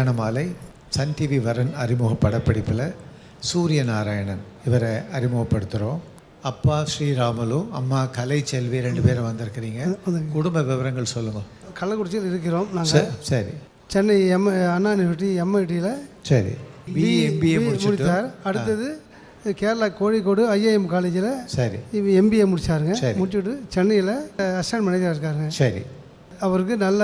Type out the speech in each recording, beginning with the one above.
கல்யாண மாலை Sun TV வரன் அறிமுக படப்பிடிப்பில் சூரிய நாராயணன் இவரை அறிமுகப்படுத்துகிறோம். அப்பா ஸ்ரீராமலு அம்மா கலை செல்வி ரெண்டு பேரும் வந்திருக்கிறீங்க. குடும்ப விவரங்கள் சொல்லுங்கள் கள்ளக்குறிச்சியில் இருக்கிறோம் நாங்கள் சரி சரி. சென்னை எம் அண்ணா யூனிவர்சிட்டி எம்ஐடியில் சரி. பிஏ எம்பிஏ முடிச்சுட்டு முடித்தார். அடுத்தது கேரளா கோழிக்கோடு ஐஏஎம் காலேஜில் சரி. இவ எம்பிஏ முடிச்சாருங்க. சரி. முடிச்சுட்டு சென்னையில் அசிஸ்டன்ட் மேனேஜராக இருக்காருங்க. சரி. அவருக்கு நல்ல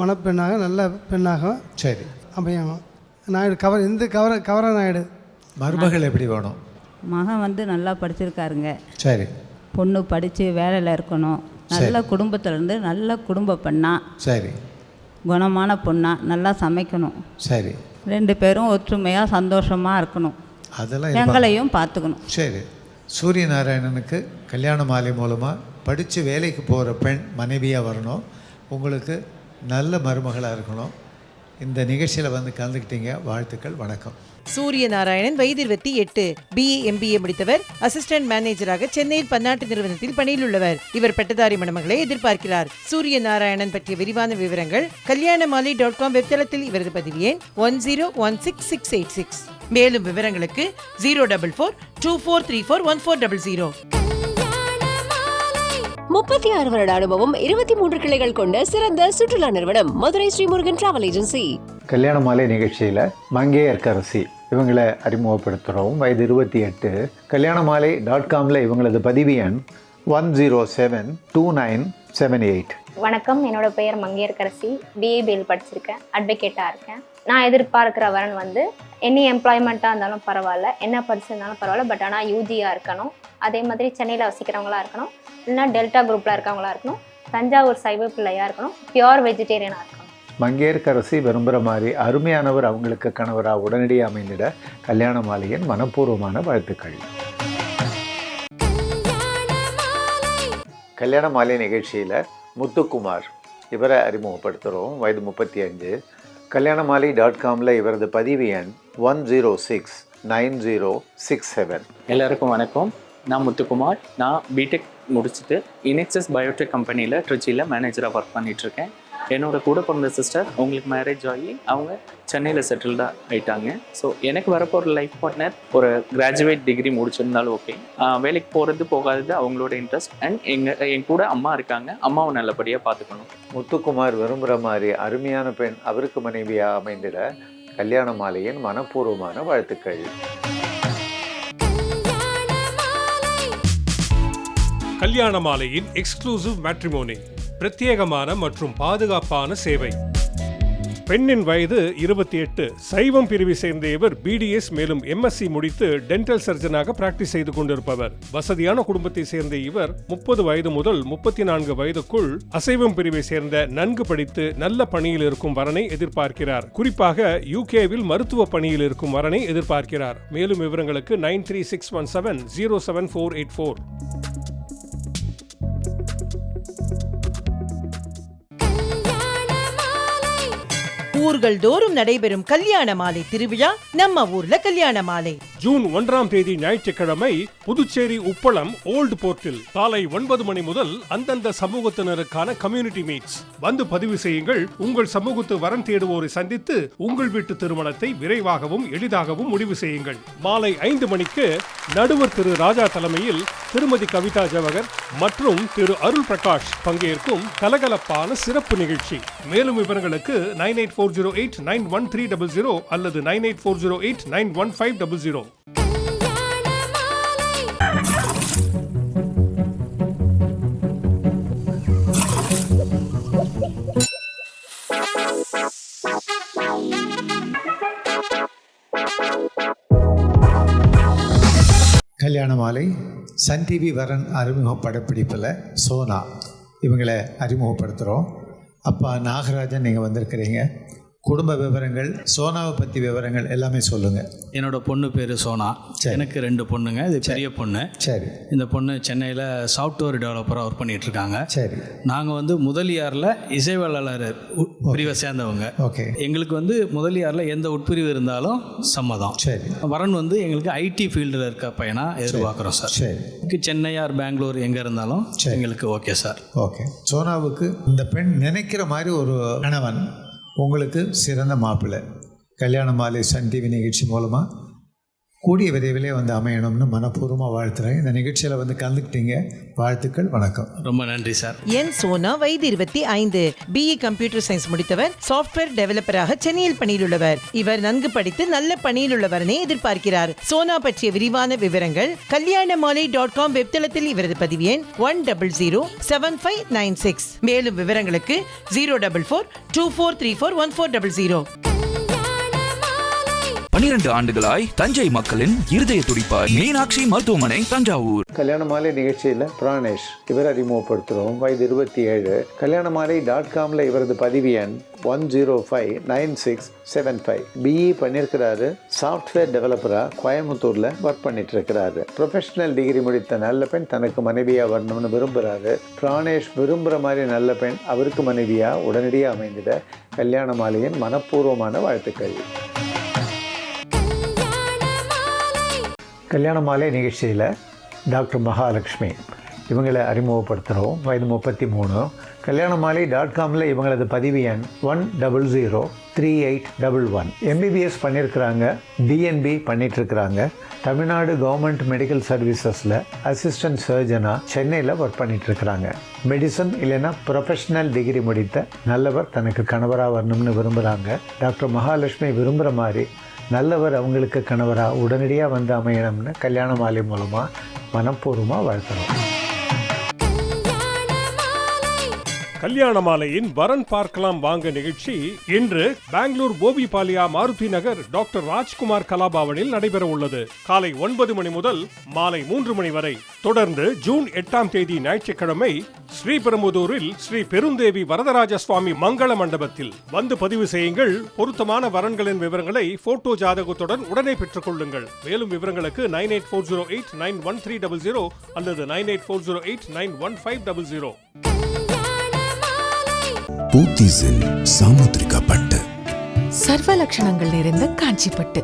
மணப்பெண்ணாக நல்ல பெண்ணாக. சரி. அமையணும் நாயுடு கவர் இந்த கவர கவர நாயுடு. மருமகள் எப்படி வேணும்? மகன் வந்து நல்லா படிச்சிருக்காருங்க. சரி. பொண்ணு படித்து வேலையில் இருக்கணும். நல்ல குடும்பத்திலேருந்து நல்ல குடும்ப பெண்ணா. சரி. குணமான பொண்ணா. நல்லா சமைக்கணும். சரி. ரெண்டு பேரும் ஒற்றுமையாக சந்தோஷமாக இருக்கணும். அதெல்லாம். எங்களையும் பார்த்துக்கணும். சரி. சூரிய நாராயணனுக்கு கல்யாண மாலை மூலமாக படித்து வேலைக்கு போகிற பெண் மனைவியாக வரணும். உங்களுக்கு நல்ல மருமகளாக இருக்கணும். இந்த நிகழ்ச்சியில் வந்து கலந்துக்கிட்டீங்க. வாழ்த்துக்கள் வணக்கம். சூரிய நாராயணன் வயது இருபத்தி எட்டு பிஏ எம்பிஏ முடித்தவர். அசிஸ்டன்ட் மேனேஜராக சென்னையில் பன்னாட்டு நிறுவனத்தில் பணியில் உள்ளவர். இவர் பட்டதாரி மணமகளை எதிர்பார்க்கிறார். சூரிய நாராயணன் பற்றிய விரிவான விவரங்கள் கல்யாணமாலி டாட் காம் வெப்தளத்தில் இவரது பதிவு எண் one zero one six six eight six. மேலும் விவரங்களுக்கு zero double four two four three four one four double zero. முப்பத்தி ஆறு வருட அனுபவம் இருபத்தி மூன்று கிளைகள் கொண்ட சிறந்த சுற்றுலா நிறுவனம் மதுரை ஸ்ரீமுருகன் டிராவல் ஏஜென்சி கல்யாண மாலை நிகழ்ச்சியில் மங்கையர்க்கரசி இவங்களை அறிமுகப்படுத்துகிறோம் வயது இருபத்தி எட்டு. கல்யாண மாலை டாட் காமில் இவங்களது பதிவு எண் one zero seven two nine seven eight வணக்கம். என்னோட பெயர் மங்கையர்கரசி பிஏபிஎல் படிச்சிருக்கேன். அட்வொகேட்டாக இருக்கேன். நான் எதிர்பார்க்குற வரன் வந்து எனி எம்ப்ளாய்மெண்ட்டாக இருந்தாலும் பரவாயில்ல என்ன படிச்சிருந்தாலும் பரவாயில்ல பட் ஆனால் யூஜியாக இருக்கணும். அதே மாதிரி சென்னையில் வசிக்கிறவங்களா இருக்கணும். இல்லைன்னா டெல்டா குரூப்பில் இருக்கவங்களா இருக்கணும். தஞ்சாவூர் சைவ பிள்ளையாக இருக்கணும். பியோர் வெஜிடேரியனாக இருக்கணும். மங்கையர்க்கரசி விரும்புகிற மாதிரி அருமையானவர் அவங்களுக்கு கணவராக உடனடியாக அமைந்திட கல்யாண மாலையின் மனப்பூர்வமான வாழ்த்துக்கள். கல்யாண மாலை நிகழ்ச்சியில் முத்துக்குமார். இவரை அறிமுகப்படுத்துகிறோம் வயது முப்பத்தி அஞ்சு கல்யாணமாலை டாட் காமில் இவரது பதிவு எண் one zero six nine zero six seven எல்லாருக்கும் வணக்கம். நான் முத்துக்குமார். நான் பிடெக் முடிச்சுட்டு இனெக்சஸ் பயோடெக் கம்பெனியில் ட்ரிச்சியில் மேனேஜராக ஒர்க் பண்ணிகிட்ருக்கேன் என்னோட கூட பிறந்த சிஸ்டர் அவங்களுக்கு மேரேஜ் ஆகி அவங்க சென்னையில் செட்டில்டாக ஆயிட்டாங்க. ஸோ எனக்கு வரப்போகிற லைஃப் பார்ட்னர் ஒரு கிராஜுவேட் டிகிரி முடிச்சிருந்தாலும் ஓகே வேலைக்கு போகிறது போகாதது அவங்களோட இன்ட்ரெஸ்ட் அண்ட் எங்கள் என் கூட அம்மா இருக்காங்க. அம்மாவை நல்லபடியாக பார்த்துக்கணும். முத்துக்குமார் விரும்புகிற மாதிரி அருமையான பெண் அவருக்கு மனைவியாக அமைந்திட கல்யாண மாலையின் மனப்பூர்வமான வாழ்த்துக்கள். கல்யாண மாலையின் எக்ஸ்க்ளூசிவ் மேட்ரிமோனி பிரத்யேகமான மற்றும் பாதுகாப்பான சேவை. பெண்ணின் வயது இருபத்தி எட்டு. சைவம் பிரிவை சேர்ந்த இவர் பிடிஎஸ் மேலும் எம்எஸ்சி முடித்து டென்டல் சர்ஜனாக பிராக்டிஸ் செய்து கொண்டிருப்பவர். வசதியான குடும்பத்தை சேர்ந்த இவர் முப்பது வயது முதல் முப்பத்தி நான்கு வயதுக்குள் அசைவம் பிரிவை சேர்ந்த நன்கு படித்து நல்ல பணியில் இருக்கும் வரனை எதிர்பார்க்கிறார். குறிப்பாக யூகேவில் மருத்துவ பணியில் இருக்கும் வரனை எதிர்பார்க்கிறார். மேலும் விவரங்களுக்கு nine three six one seven zero seven four eight four. ஊர்கள் தோறும் நடைபெறும் கல்யாண மாலை திருவிழா நம்ம ஊர்ல கல்யாண மாலை. ஜூன் ஒன்றாம் தேதி ஞாயிற்றுக்கிழமை புதுச்சேரி உப்பளம் ஓல்டு போர்ட்டில் காலை ஒன்பது மணி முதல் அந்தந்த சமூகத்தினருக்கான கம்யூனிட்டி மீட்ஸ் வந்து பதிவு செய்யுங்கள். உங்கள் சமூகத்து வரம் தேடுவோரை சந்தித்து உங்கள் வீட்டு திருமணத்தை விரைவாகவும் எளிதாகவும் முடிவு செய்யுங்கள். மாலை ஐந்து மணிக்கு நடுவர் திரு ராஜா தலைமையில் திருமதி கவிதா ஜவகர் மற்றும் திரு அருள் பிரகாஷ் பங்கேற்கும் கலகலப்பான சிறப்பு நிகழ்ச்சி. மேலும் விவரங்களுக்கு nine eight four zero eight nine one three double zero அல்லது nine eight four zero eight nine one five double zero Kalyana Maalai Sun TV வரன் அறிமுக படப்பிடிப்பில் சோனா. இவங்களை அறிமுகப்படுத்துகிறோம் அப்பா நாகராஜன் நீங்கள் வந்திருக்கிறீங்க. குடும்ப விவரங்கள் சோனாவை பற்றி விவரங்கள் எல்லாமே சொல்லுங்கள் என்னோட பொண்ணு பேர் சோனா. எனக்கு ரெண்டு பொண்ணுங்க. இது பெரிய பொண்ணு. சரி. இந்த பொண்ணு சென்னையில் சாஃப்ட்வேர் டெவலப்பராக ஒர்க் பண்ணிட்டு இருக்காங்க சரி. நாங்கள் வந்து முதலியாரில் இசைவாளர் பிரிவை சேர்ந்தவங்க. ஓகே. எங்களுக்கு வந்து முதலியாரில் எந்த உட்பிரிவு இருந்தாலும் சம்மதம் சரி. வரன் வந்து எங்களுக்கு ஐடி ஃபீல்டில் இருக்க பையனாக எதிர்பார்க்குறோம் சார். சரி. எங்களுக்கு சென்னை ஆர் பெங்களூர் எங்கே இருந்தாலும். எங்களுக்கு ஓகே சார். ஓகே. சோனாவுக்கு இந்த பெண் நினைக்கிற மாதிரி ஒரு கணவன் உங்களுக்கு சிறந்த மாப்பிள்ளை. கல்யாண மாலை சன் டிவி நிகழ்ச்சி மூலமாக கூடிய விரைவிலே வந்து அமையணும்னு மனப்பூர்வமாக வாழ்த்துறேன். இந்த நிகழ்ச்சியில் வந்து கலந்துக்கிட்டீங்க. வாழ்த்துக்கள் வணக்கம். ரொம்ப நன்றி சார். என் சோனா வயது இருபத்தி ஐந்து. பிஇ கம்ப்யூட்டர் சயின்ஸ் முடித்தவர் சாஃப்ட்வேர் டெவலப்பராக சென்னையில் பணியில் உள்ளவர் இவர் நன்கு படித்து நல்ல பணியில் உள்ளவரனை எதிர்பார்க்கிறார். சோனா பற்றிய விரிவான விவரங்கள் கல்யாணமாலை டாட் காம் வெப்தளத்தில் இவரது பதிவு எண் one double zero seven five nine six மேலும் விவரங்களுக்கு zero double four two four three four one four double zero பனிரெண்டு ஆண்டுகளாய் தஞ்சை மக்களின் இருதய துடிப்பாய் மீனாட்சி மருத்துவமனை தஞ்சாவூர். கல்யாண மாலை நிகழ்ச்சியில் பிராணேஷ் இவர் அறிமுகப்படுத்துகிறோம் வயது இருபத்தி ஏழு கல்யாண மாலை டாட் காமில் இவரது பதிவு எண் one zero five nine six seven five BE பண்ணியிருக்கிறாரு சாஃப்ட்வேர் டெவலப்பராக கோயம்புத்தூரில் ஒர்க் பண்ணிட்டு இருக்கிறாரு ப்ரொஃபஷனல் டிகிரி முடித்த நல்ல பெண் தனக்கு மனைவியாக வரணும்னு விரும்புகிறாரு பிராணேஷ் விரும்புகிற மாதிரி நல்ல பெண் அவருக்கு மனைவியாக உடனடியாக அமைந்திட கல்யாண மாலையின் மனப்பூர்வமான வாழ்த்துக்கள். கல்யாண மாலை நிகழ்ச்சியில் டாக்டர் மகாலட்சுமி. இவங்களை அறிமுகப்படுத்துகிறோம். வயது முப்பத்தி மூணு கல்யாண மாலை டாட் காமில் இவங்களது பதிவு எண் one double zero three eight double one. MBBS பண்ணியிருக்கிறாங்க டிஎன்பி பண்ணிகிட்ருக்கிறாங்க தமிழ்நாடு கவர்மெண்ட் மெடிக்கல் சர்வீசஸில் அசிஸ்டன்ட் சர்ஜனாக சென்னையில் ஒர்க் பண்ணிகிட்ருக்கிறாங்க மெடிசன் இல்லைன்னா ப்ரொஃபஷனல் டிகிரி முடித்த நல்லவர் தனக்கு கணவராக வரணும்னு விரும்புகிறாங்க டாக்டர் மகாலட்சுமி விரும்புகிற மாதிரி நல்லவர் அவங்களுக்கு கணவராக உடனடியாக வந்து அமையணும்னு கல்யாண மாலை மூலமாக மனப்பூர்வமாக வாழ்த்துறோம். கல்யாண மாலையின் வரன் பார்க்கலாம் வாங்க நிகழ்ச்சி. இன்று பெங்களூர் போபிபாலியா மாருதி நகர் டாக்டர் ராஜ்குமார் கலாபவனில் நடைபெற உள்ளது. காலை ஒன்பது மணி முதல் மாலை மூன்று மணி வரை. தொடர்ந்து ஜூன் எட்டாம் தேதி ஞாயிற்றுக்கிழமை ஸ்ரீபெரும்புதூரில் ஸ்ரீ பெருந்தேவி வரதராஜ சுவாமி மங்கள மண்டபத்தில். வந்து பதிவு செய்யுங்கள். பொருத்தமான வரன்களின் விவரங்களை போட்டோ ஜாதகத்துடன் உடனே பெற்றுக் கொள்ளுங்கள். மேலும் விவரங்களுக்கு nine eight four zero eight nine one three double zero அல்லது nine eight four zero eight nine one five double zero. பூத்திஸில் Samudrika Pattu சர்வ லட்சணங்கள் நிறைந்த காஞ்சிப்பட்டு.